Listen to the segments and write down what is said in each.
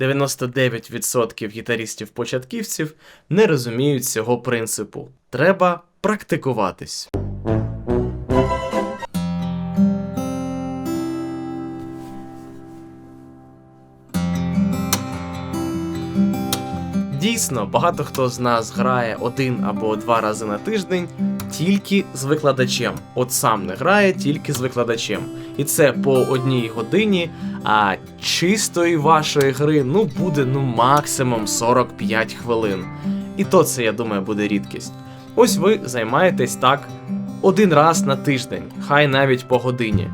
99% гітарістів-початківців не розуміють цього принципу. Треба практикуватись. Дійсно, багато хто з нас грає один або два рази на тиждень тільки з викладачем. От сам не грає тільки з викладачем. І це по одній годині, а чистої вашої гри ну буде ну максимум 45 хвилин. І то це, я думаю, буде рідкість. Ось ви займаєтесь так один раз на тиждень, хай навіть по годині.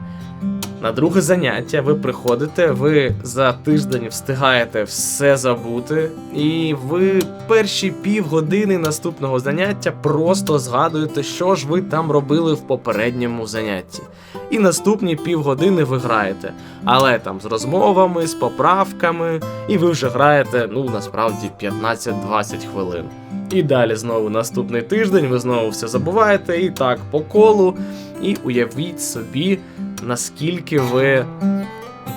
На друге заняття ви приходите, ви за тиждень встигаєте все забути, і ви перші півгодини наступного заняття просто згадуєте, що ж ви там робили в попередньому занятті. І наступні півгодини ви граєте, але там з розмовами, з поправками, і ви вже граєте, ну насправді 15-20 хвилин. І далі знову наступний тиждень, ви знову все забуваєте, і так по колу. І уявіть собі, наскільки ви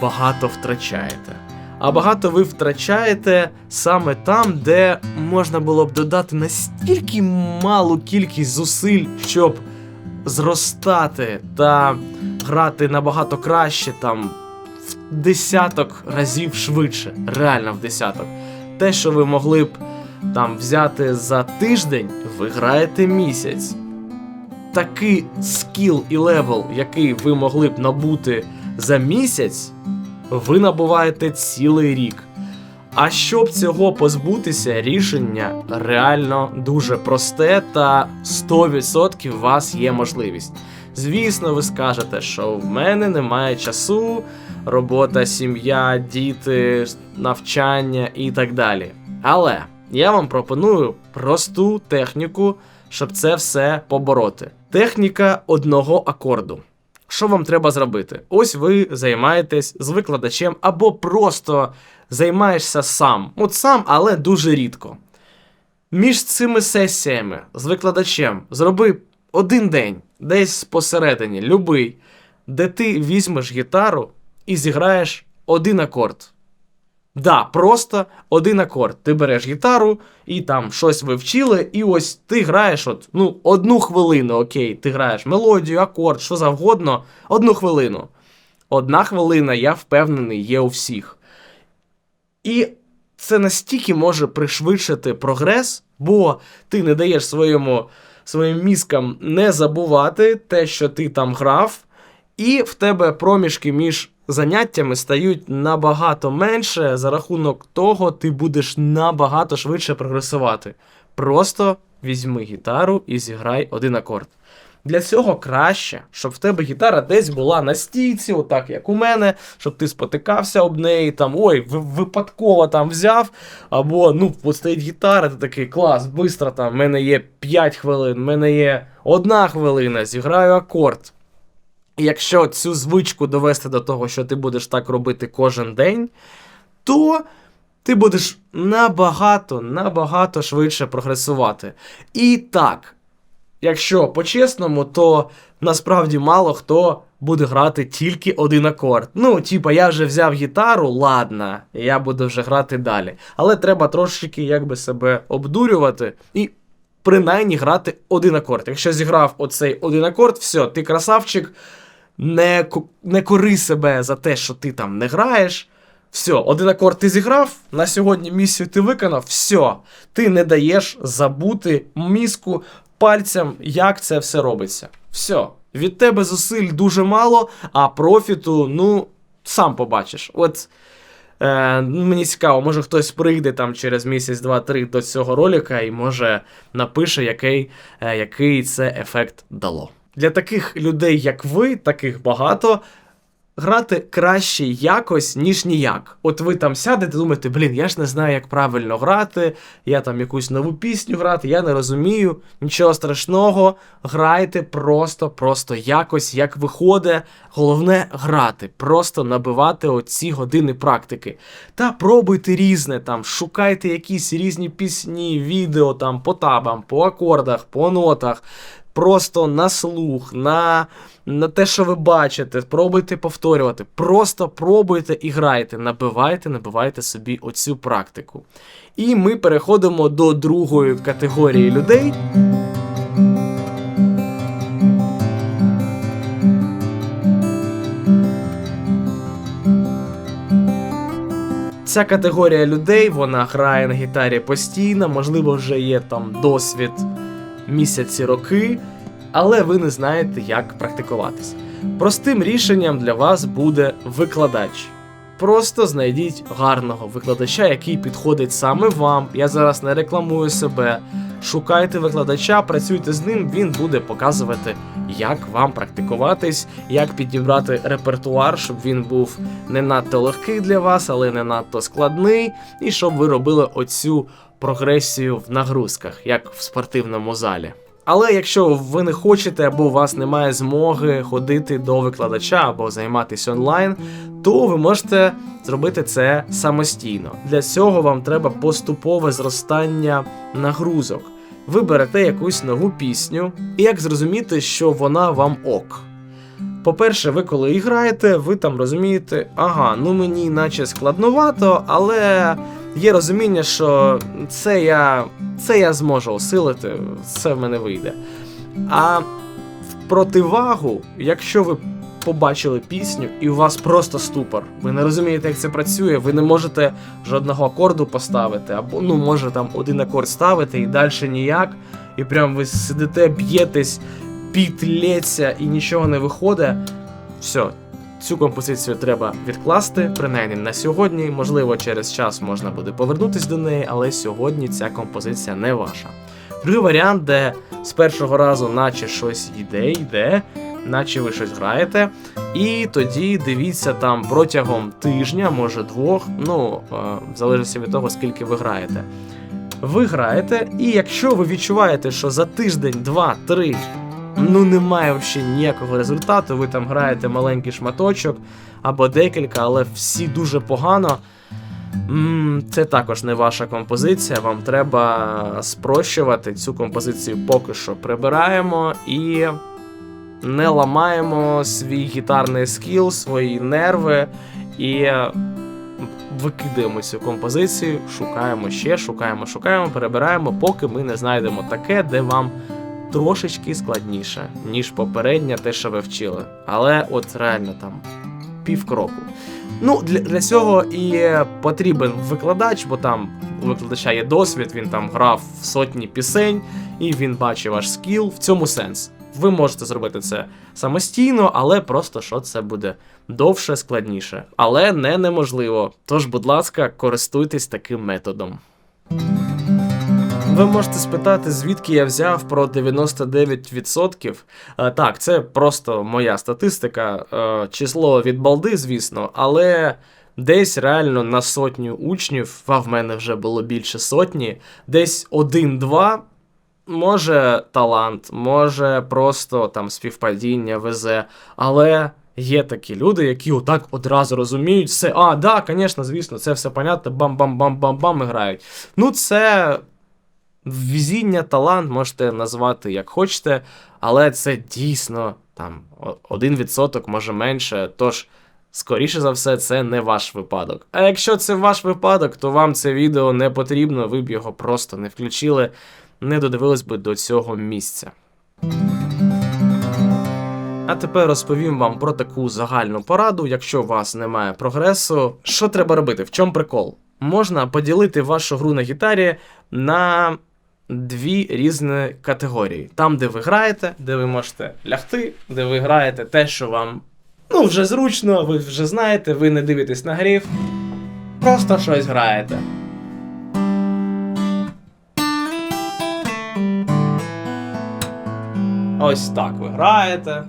багато втрачаєте. А багато ви втрачаєте саме там, де можна було б додати настільки малу кількість зусиль, щоб зростати та грати набагато краще, там в десяток разів швидше, реально в десяток. Те, що ви могли б там взяти за тиждень, ви граєте місяць. Такий скіл і левел, який ви могли б набути за місяць, ви набуваєте цілий рік. А щоб цього позбутися, рішення реально дуже просте та 100% у вас є можливість. Звісно, ви скажете, що в мене немає часу, робота, сім'я, діти, навчання і так далі. Але я вам пропоную просту техніку, щоб це все побороти. Техніка одного акорду. Що вам треба зробити? Ось ви займаєтесь з викладачем або просто займаєшся сам. От сам, але дуже рідко. Між цими сесіями з викладачем зроби один день, десь посередині, любий, де ти візьмеш гітару і зіграєш один акорд. Да, просто один акорд. Ти береш гітару і там щось ви вчили, і ось ти граєш от, ну, одну хвилину, окей, ти граєш мелодію, акорд, що завгодно, одну хвилину. Одна хвилина, я впевнений, є у всіх. І це настільки може пришвидшити прогрес, бо ти не даєш своєму, своїм мізкам не забувати те, що ти там грав, і в тебе проміжки між заняттями стають набагато менше. За рахунок того, ти будеш набагато швидше прогресувати. Просто візьми гітару і зіграй один акорд. Для цього краще, щоб в тебе гітара десь була на стійці, отак як у мене, щоб ти спотикався об неї, там ой, випадково там взяв. Або ну, от стоїть гітара, ти такий клас, бистро там, в мене є 5 хвилин, в мене є 1 хвилина, зіграю акорд. Якщо цю звичку довести до того, що ти будеш так робити кожен день, то ти будеш набагато, набагато швидше прогресувати. І так, якщо по-чесному, то насправді мало хто буде грати тільки один акорд. Ну, типа, я вже взяв гітару, ладно, я буду вже грати далі. Але треба трошечки якби себе обдурювати і. Принаймні грати один акорд. Якщо зіграв оцей один акорд, все, ти красавчик, не не кори себе за те, що ти там не граєш. Все, один акорд ти зіграв, на сьогодні місію ти виконав, все, ти не даєш забути мізку пальцям, як це все робиться. Все, від тебе зусиль дуже мало, а профіту, ну, сам побачиш. От е, мені цікаво, може хтось прийде там через місяць, два-три до цього ролика і може напише, який, е, який це ефект дало. Для таких людей, як ви, таких багато, грати краще якось, ніж ніяк. От ви там сядете, думаєте, блін, я ж не знаю, як правильно грати, я там якусь нову пісню грати, я не розумію. Нічого страшного, грайте просто, просто якось, як виходить. Головне грати, просто набивати оці години практики. Та пробуйте різне, там, шукайте якісь різні пісні, відео там по табам, по акордах, по нотах. Просто на слух, на, на те, що ви бачите, пробуйте повторювати. Просто пробуйте і грайте, набивайте, набивайте собі оцю практику. І ми переходимо до другої категорії людей. Ця категорія людей, вона грає на гітарі постійно, можливо, вже є там досвід місяці, роки, але ви не знаєте, як практикуватись. Простим рішенням для вас буде викладач. Просто знайдіть гарного викладача, який підходить саме вам. Я зараз не рекламую себе. Шукайте викладача, працюйте з ним, він буде показувати, як вам практикуватись, як підібрати репертуар, щоб він був не надто легкий для вас, але не надто складний, і щоб ви робили оцю прогресію в нагрузках, як в спортивному залі. Але якщо ви не хочете або у вас немає змоги ходити до викладача або займатися онлайн, то ви можете зробити це самостійно. Для цього вам треба поступове зростання нагрузок. Ви берете якусь нову пісню, і як зрозуміти, що вона вам ок. По-перше, ви коли граєте, ви там розумієте, ага, ну мені наче складновато, але є розуміння, що це я, це я зможу осилити, це в мене вийде. А в противагу, якщо ви побачили пісню і у вас просто ступор, ви не розумієте, як це працює, ви не можете жодного акорду поставити, або ну може там один акорд ставити і далі ніяк, і прям ви сидите, б'єтесь, піт лється і нічого не виходить. Все, Цю композицію треба відкласти, принаймні на сьогодні. Можливо, через час можна буде повернутися до неї, але сьогодні ця композиція не ваша. Другий варіант, де з першого разу, наче щось йде, йде, наче ви щось граєте. І тоді дивіться там протягом тижня, може двох, ну, е, в залежності від того, скільки ви граєте. Ви граєте, і якщо ви відчуваєте, що за тиждень, два, три ну немає взагалі ніякого результату. Ви там граєте маленький шматочок або декілька, але всі дуже погано. Це також не ваша композиція. Вам треба спрощувати цю композицію поки що прибираємо і не ламаємо свій гітарний скіл, свої нерви і викидаємо цю композицію, шукаємо ще, шукаємо, шукаємо, перебираємо, поки ми не знайдемо таке, де вам трошечки складніше, ніж попередня, те, що ви вчили. Але от реально там півкроку. Ну, для для цього і потрібен викладач, бо там у викладача є досвід, він там грав в сотні пісень, і він бачив ваш скіл. В цьому сенс. Ви можете зробити це самостійно, але просто що це буде довше, складніше. Але не неможливо. Тож, будь ласка, користуйтесь таким методом. Ви можете спитати, звідки я взяв про 99%. Е, так, це просто моя статистика, е, число від балди, звісно, але десь реально на сотню учнів, а в мене вже було більше сотні, десь один-два. Може талант, може просто там співпадіння везе, але є такі люди, які отак одразу розуміють все. А, да, звісно, звісно, це все понятно, бам-бам-бам-бам-бам і грають. Ну, це Візіння, талант можете назвати як хочете, але це дійсно там 1%, може менше. Тож, скоріше за все, це не ваш випадок. А якщо це ваш випадок, то вам це відео не потрібно, ви б його просто не включили, не додивились би до цього місця. А тепер розповім вам про таку загальну пораду, якщо у вас немає прогресу. Що треба робити? В чому прикол? Можна поділити вашу гру на гітарі на дві різні категорії. Там, де ви граєте, де ви можете лягти, де ви граєте те, що вам ну, вже зручно, ви вже знаєте, ви не дивитесь на гриф. Просто щось граєте. Ось так ви граєте.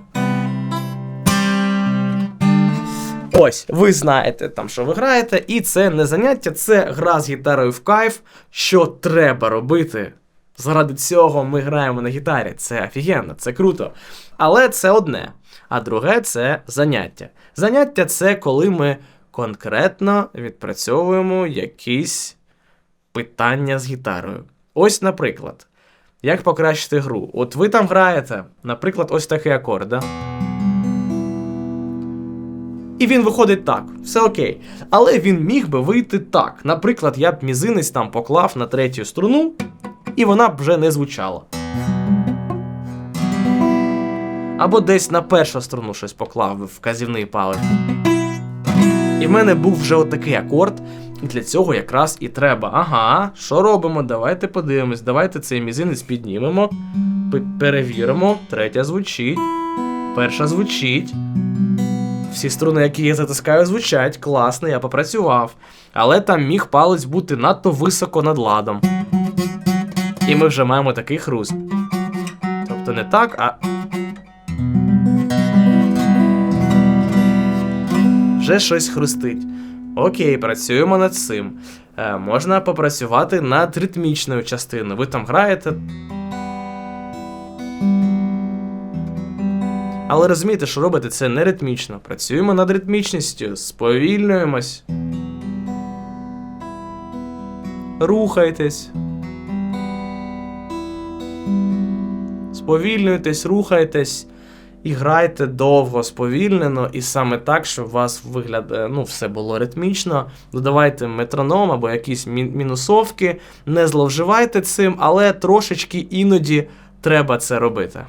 Ось, ви знаєте там, що ви граєте, і це не заняття, це гра з гітарою в кайф, що треба робити Заради цього ми граємо на гітарі. Це офігенно, це круто. Але це одне. А друге це заняття. Заняття це коли ми конкретно відпрацьовуємо якісь питання з гітарою. Ось, наприклад, Як покращити гру? От ви там граєте, наприклад, ось такий акорд? І він виходить так, все окей. Але він міг би вийти так. Наприклад, я б мізинець там поклав на третю струну, і вона б вже не звучала. Або десь на першу струну щось поклав вказівний палець. І в мене був вже отакий акорд. І для цього якраз і треба. Ага, що робимо? Давайте подивимось. Давайте цей мізинець піднімемо, перевіримо. Третя звучить. Перша звучить. Всі струни, які я затискаю, звучать. Класно, я попрацював. Але там міг палець бути надто високо над ладом. І ми вже маємо такий хруст. Тобто не так, а. Вже щось хрустить. Окей, працюємо над цим. Е, можна попрацювати над ритмічною частиною. Ви там граєте. Але розумієте, що робите це не ритмічно. Працюємо над ритмічністю, сповільнюємось. Рухайтесь. Сповільнюйтесь, рухайтесь і грайте довго, сповільнено, і саме так, щоб у вас виглядає, ну, все було ритмічно. Додавайте метроном або якісь мі- мінусовки, не зловживайте цим, але трошечки іноді треба це робити.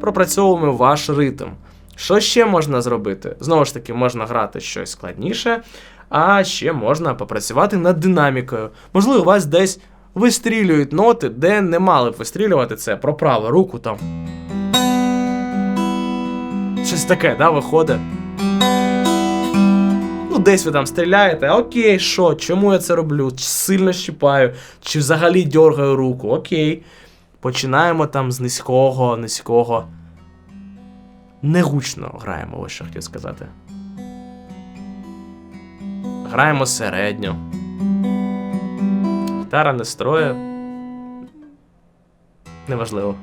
Пропрацьовуємо ваш ритм. Що ще можна зробити? Знову ж таки, можна грати щось складніше, а ще можна попрацювати над динамікою. Можливо, у вас десь вистрілюють ноти, де не мали б вистрілювати це про праву руку там. Щось таке, да, виходить. Ну, десь ви там стріляєте, окей, що, чому я це роблю? Чи сильно щипаю, чи взагалі дьоргаю руку, окей. Починаємо там з низького, низького. Негучно граємо, ось що хотів сказати. Граємо середньо. Гітара не строє. Неважливо.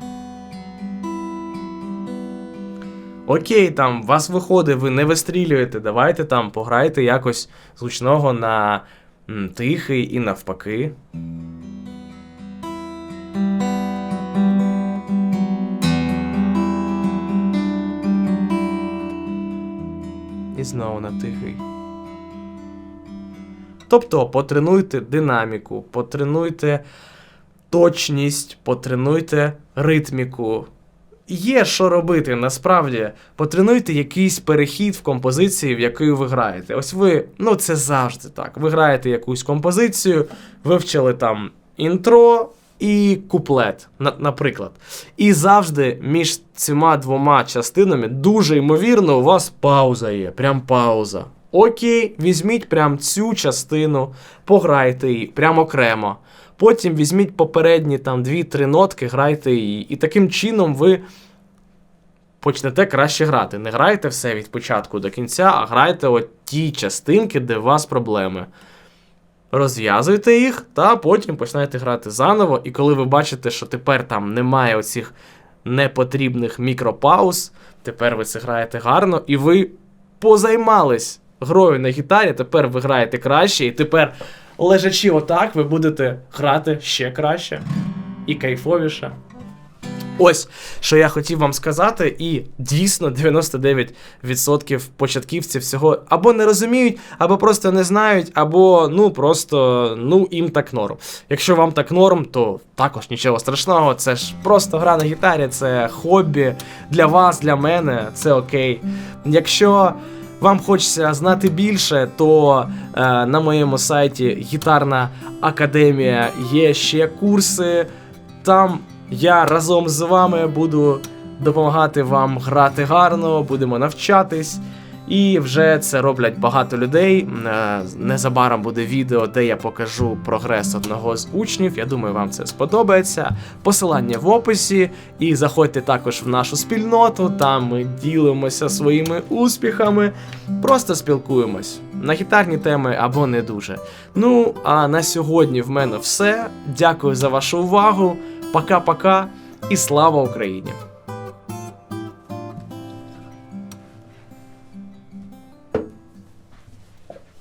Окей, там, у вас виходить, ви не вистрілюєте, давайте там пограйте якось з на тихий і навпаки. І знову на тихий. Тобто потренуйте динаміку, потренуйте точність, потренуйте ритміку. Є що робити насправді. Потренуйте якийсь перехід в композиції, в якої ви граєте. Ось ви, ну це завжди так. Ви граєте якусь композицію, вивчили там інтро і куплет, на- наприклад. І завжди між цими двома частинами дуже ймовірно у вас пауза є. Прям пауза. Окей, візьміть прям цю частину, пограйте її прям окремо. Потім візьміть попередні там 2-3 нотки, грайте її. І таким чином ви почнете краще грати. Не грайте все від початку до кінця, а грайте от ті частинки, де у вас проблеми. Розв'язуйте їх, та потім починайте грати заново. І коли ви бачите, що тепер там немає оцих непотрібних мікропауз, тепер ви це граєте гарно, і ви позаймались грою на гітарі, тепер ви граєте краще, і тепер, лежачи отак, ви будете грати ще краще і кайфовіше. Ось, що я хотів вам сказати, і дійсно 99% початківців всього або не розуміють, або просто не знають, або ну просто ну їм так норм. Якщо вам так норм, то також нічого страшного. Це ж просто гра на гітарі, це хобі для вас, для мене, це окей. Якщо вам хочеться знати більше, то е, на моєму сайті Гітарна Академія є ще курси. Там я разом з вами буду допомагати вам грати гарно, будемо навчатись. І вже це роблять багато людей. Е, Незабаром буде відео, де я покажу прогрес одного з учнів. Я думаю, вам це сподобається. Посилання в описі. І заходьте також в нашу спільноту. Там ми ділимося своїми успіхами. Просто спілкуємось на гітарні теми або не дуже. Ну, а на сьогодні в мене все. Дякую за вашу увагу. Пока-пока і слава Україні!